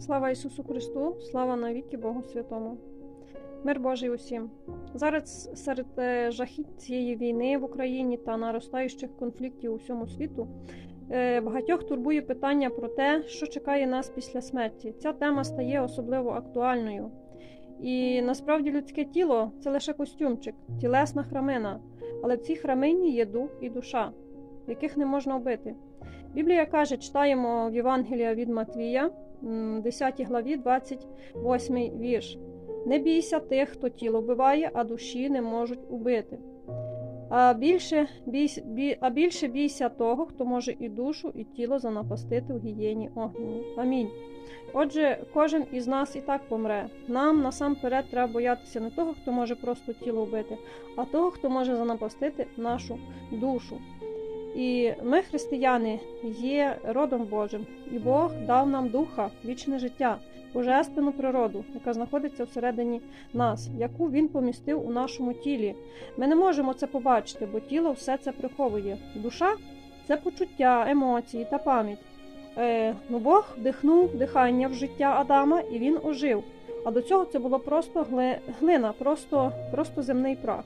Слава Ісусу Христу, слава навіки Богу Святому. Мир Божий усім. Зараз серед е, жахіть цієї війни в Україні та наростаючих конфліктів у всьому світу е, багатьох турбує питання про те, що чекає нас після смерті. Ця тема стає особливо актуальною. І насправді людське тіло це лише костюмчик, тілесна храмина, але в цій храмині є дух і душа, яких не можна вбити. Біблія каже, читаємо в Євангелія від Матвія, 10 главі, 28 вірш. Не бійся тих, хто тіло вбиває, а душі не можуть убити. А більше, бійся, бі, а більше бійся того, хто може і душу, і тіло занапастити в гієні огненні. Амінь. Отже, кожен із нас і так помре. Нам насамперед треба боятися не того, хто може просто тіло вбити, а того, хто може занапастити нашу душу. І ми, християни, є родом Божим, і Бог дав нам духа, вічне життя, божественну природу, яка знаходиться всередині нас, яку він помістив у нашому тілі. Ми не можемо це побачити, бо тіло все це приховує. Душа це почуття, емоції та пам'ять. Е, ну Бог вдихнув дихання в життя Адама, і він ожив. А до цього це було просто гли- глина, просто, просто земний прах.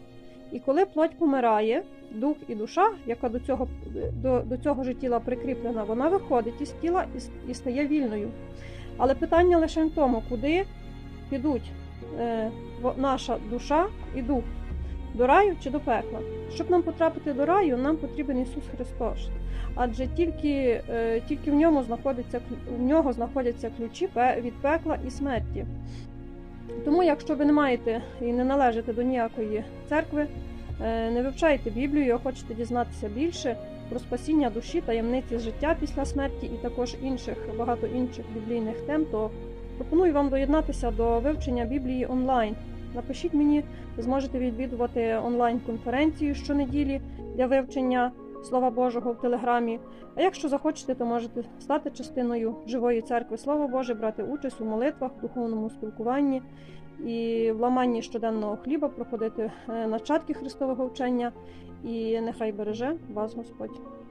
І коли плоть помирає, дух і душа, яка до цього, до, до цього ж тіла прикріплена, вона виходить із тіла і, і стає вільною. Але питання лише в тому, куди підуть е, наша душа і дух до раю чи до пекла. Щоб нам потрапити до раю, нам потрібен Ісус Христос. Адже тільки, е, тільки в ньому знаходиться в нього знаходяться ключі від пекла і смерті. Тому, якщо ви не маєте і не належите до ніякої церкви, е, не вивчаєте Біблію, а хочете дізнатися більше про спасіння душі, таємниці життя після смерті і також інших багато інших біблійних тем, то пропоную вам доєднатися до вивчення Біблії онлайн. Напишіть мені, ви зможете відвідувати онлайн-конференцію щонеділі для вивчення Слова Божого в Телеграмі. А якщо захочете, то можете стати частиною живої церкви Слова Боже, брати участь у молитвах, духовному спілкуванні і в ламанні щоденного хліба, проходити е, начатки Христового вчення. І нехай береже вас Господь.